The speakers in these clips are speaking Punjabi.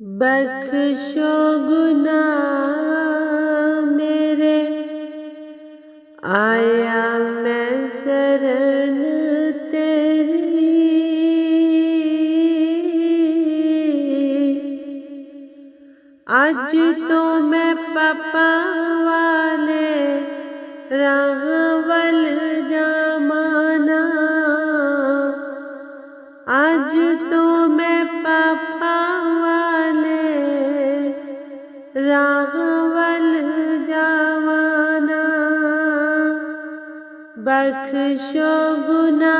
ਬਖਸ਼ੋ ਗੁਨਾਹ ਮੇਰੇ ਆਏ বক্ষ গুনা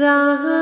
Rama.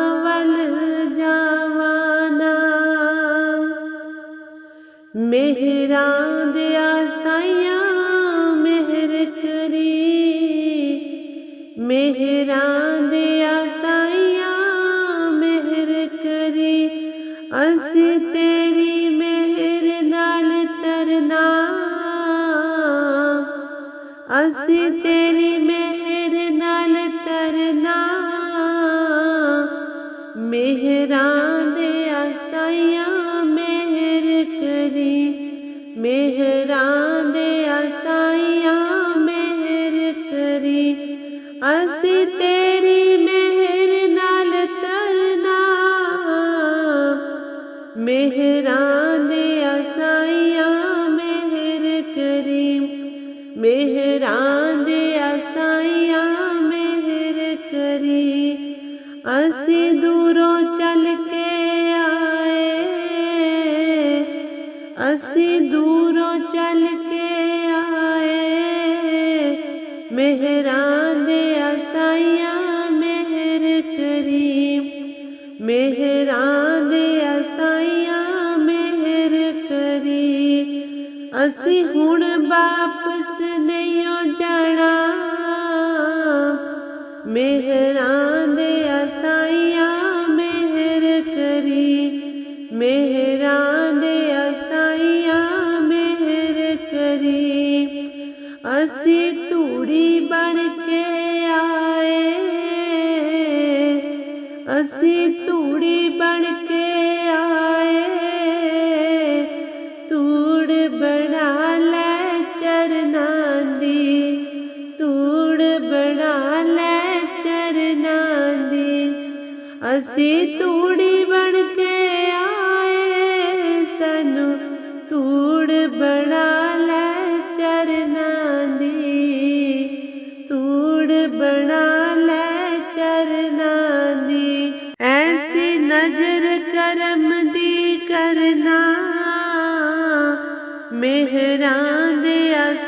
ਅਸੀਂ ਧੂੜੀ ਬਣ ਕੇ ਆਏ। ਧੂੜ ਬਣਾ ਲੈ ਚਰਨਾਂ ਦੀ। ਧੂੜ ਬਣਾ ਲੈ ਚਰਨਾਂ ਦੀ। ਅਸੀਂ ਮਿਹਰ ਕਰਮ ਦੀ ਕਰਨਾ ਮਿਹਰਾਂ ਦੇ ਅਸ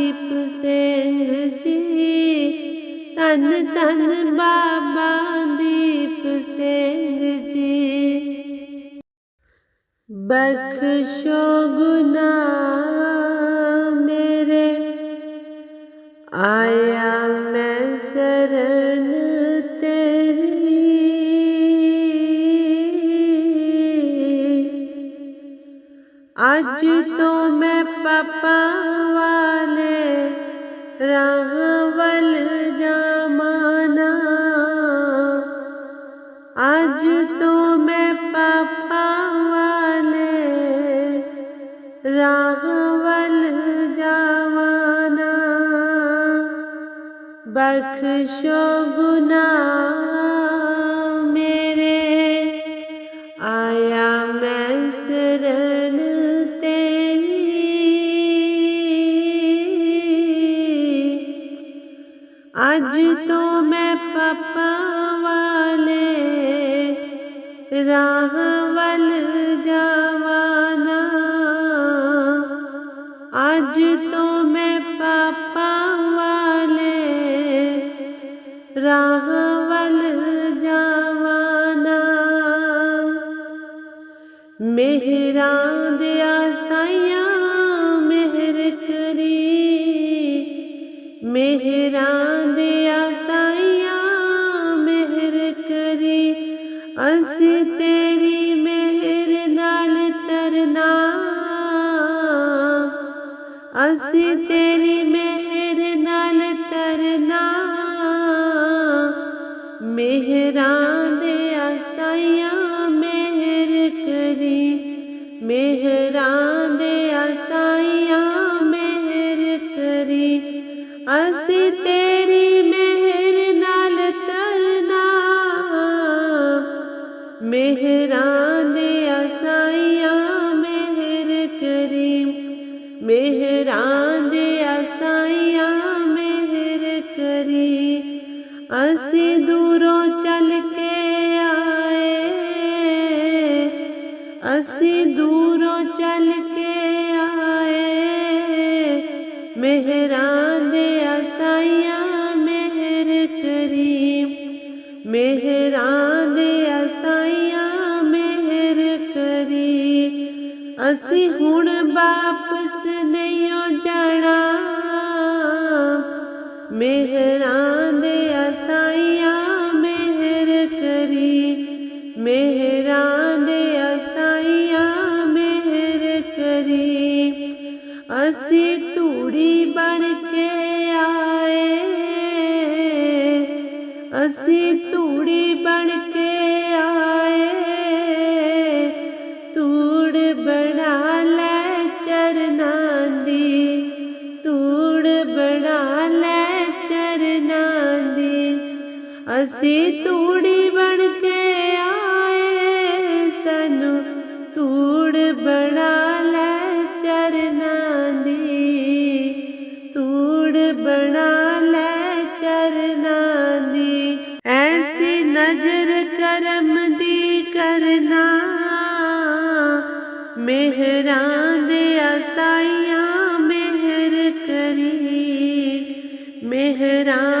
धन धन बाबा दीप सिंह जी। बख्शो गुना बख्शो गुना मेहरा মেহের ਅਸੀਂ ਧੂੜੀ ਬਣ ਕੇ ਕਰਮ ਦੀ ਕਰਨਾ। ਮਿਹਰਾਂ ਦੇ ਅਸਾਈਆਂ ਮਿਹਰ ਕਰੀ। ਮਿਹਰਾਂ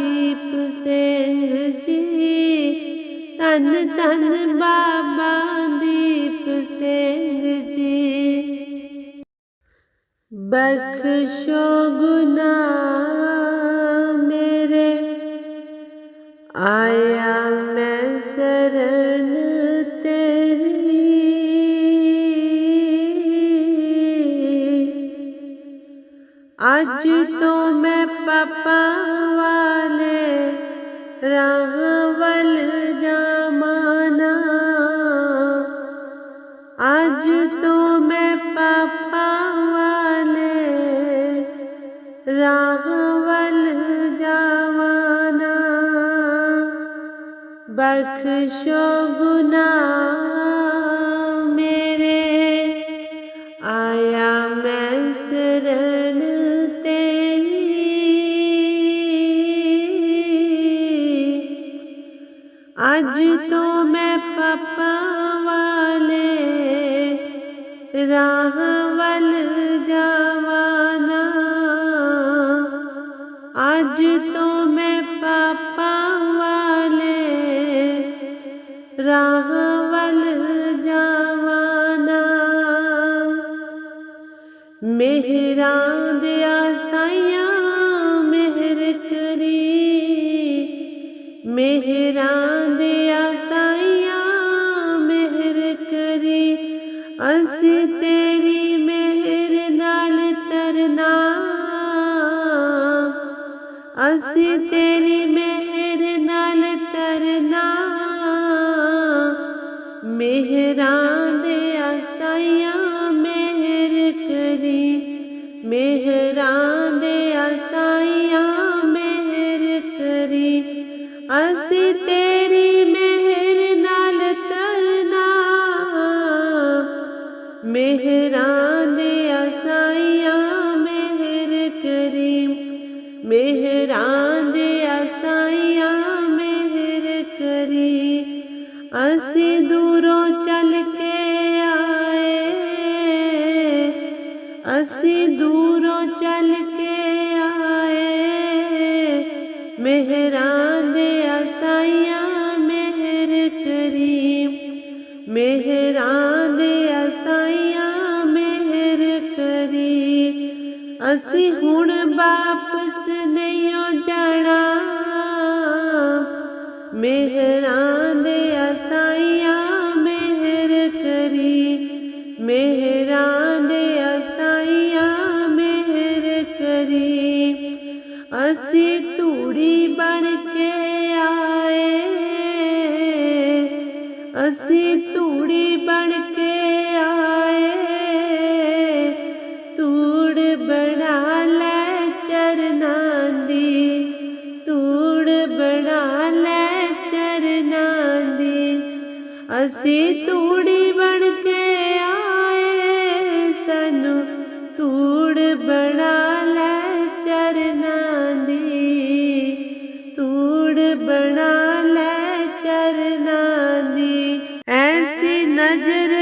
ਧਨ ਧਨ ਬਾਬਾ ਦੀਪ ਸਿੰਘ ਜੀ ਬਖਸ਼ੋ ਗੁਨਾਹ ਮੇਰੇ ਆਇਆ ਮੈਂ ਸਰਣ ਤੇਰੀ ਅੱਜ ਤੋਂ ਮੈਂ ਪਾਪਾ बख्शो गुना वल मेहरा বেহেরা de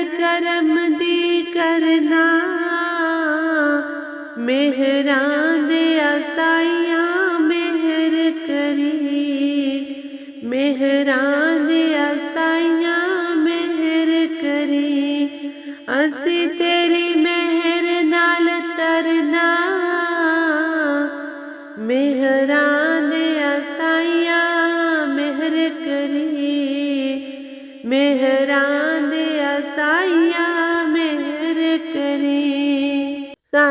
ਕਰਮ ਦੀ ਕਰਨਾ। ਮਿਹਰਾਂ ਦੇ ਆਸਾਈਆਂ ਮਿਹਰ ਕਰੀ। ਮਿਹਰਾਂ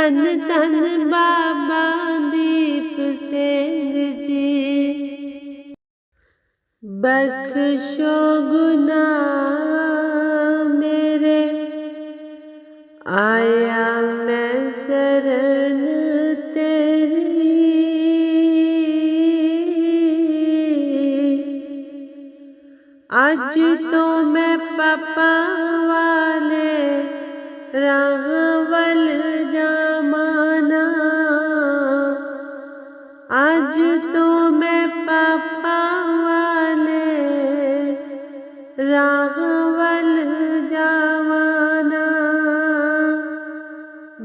ਧਨ ਧਨ ਬਾਬਾ ਦੀਪ ਸਿੰਘ ਜੀ ਬਖਸ਼ੋ ਗੁਨਾਹ ਮੇਰੇ ਆਇਆ ਮੈਂ ਸਰਨ ਤੇਰੀ ਅੱਜ ਤੋਂ ਮੈਂ ਪਾਪਾ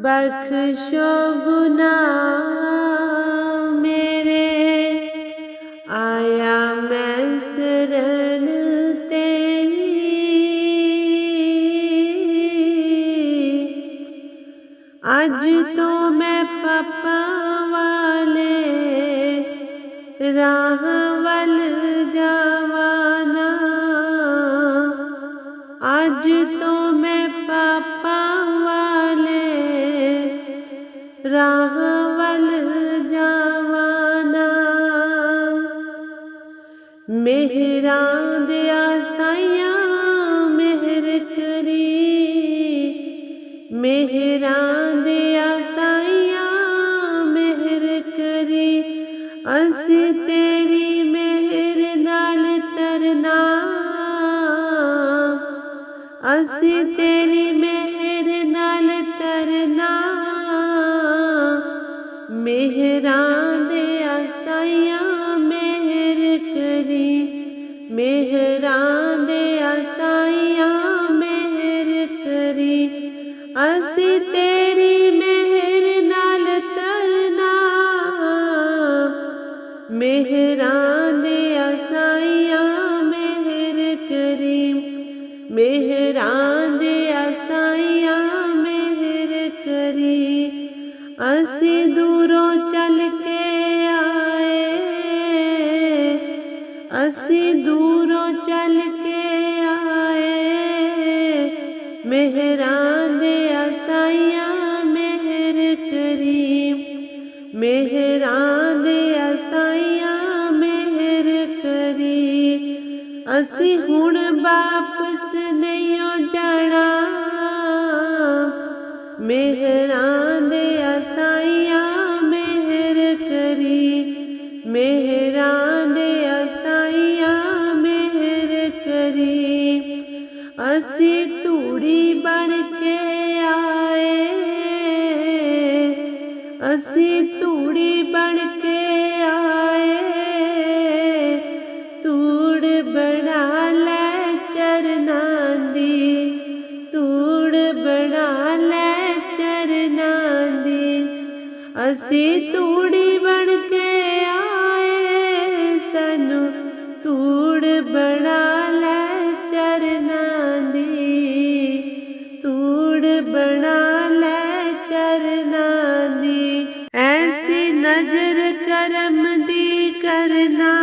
बख्शो गुना Ram fazer ਕਰਮ ਦੀ ਕਰਨਾ।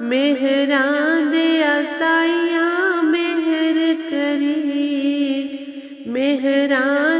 ਮਿਹਰਾਂ ਦੇ ਅਸਾਈਆਂ ਮਿਹਰ ਕਰੀ। ਮਿਹਰਾਂ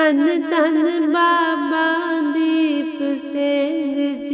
धन धन बाबा दीप सिंह जी।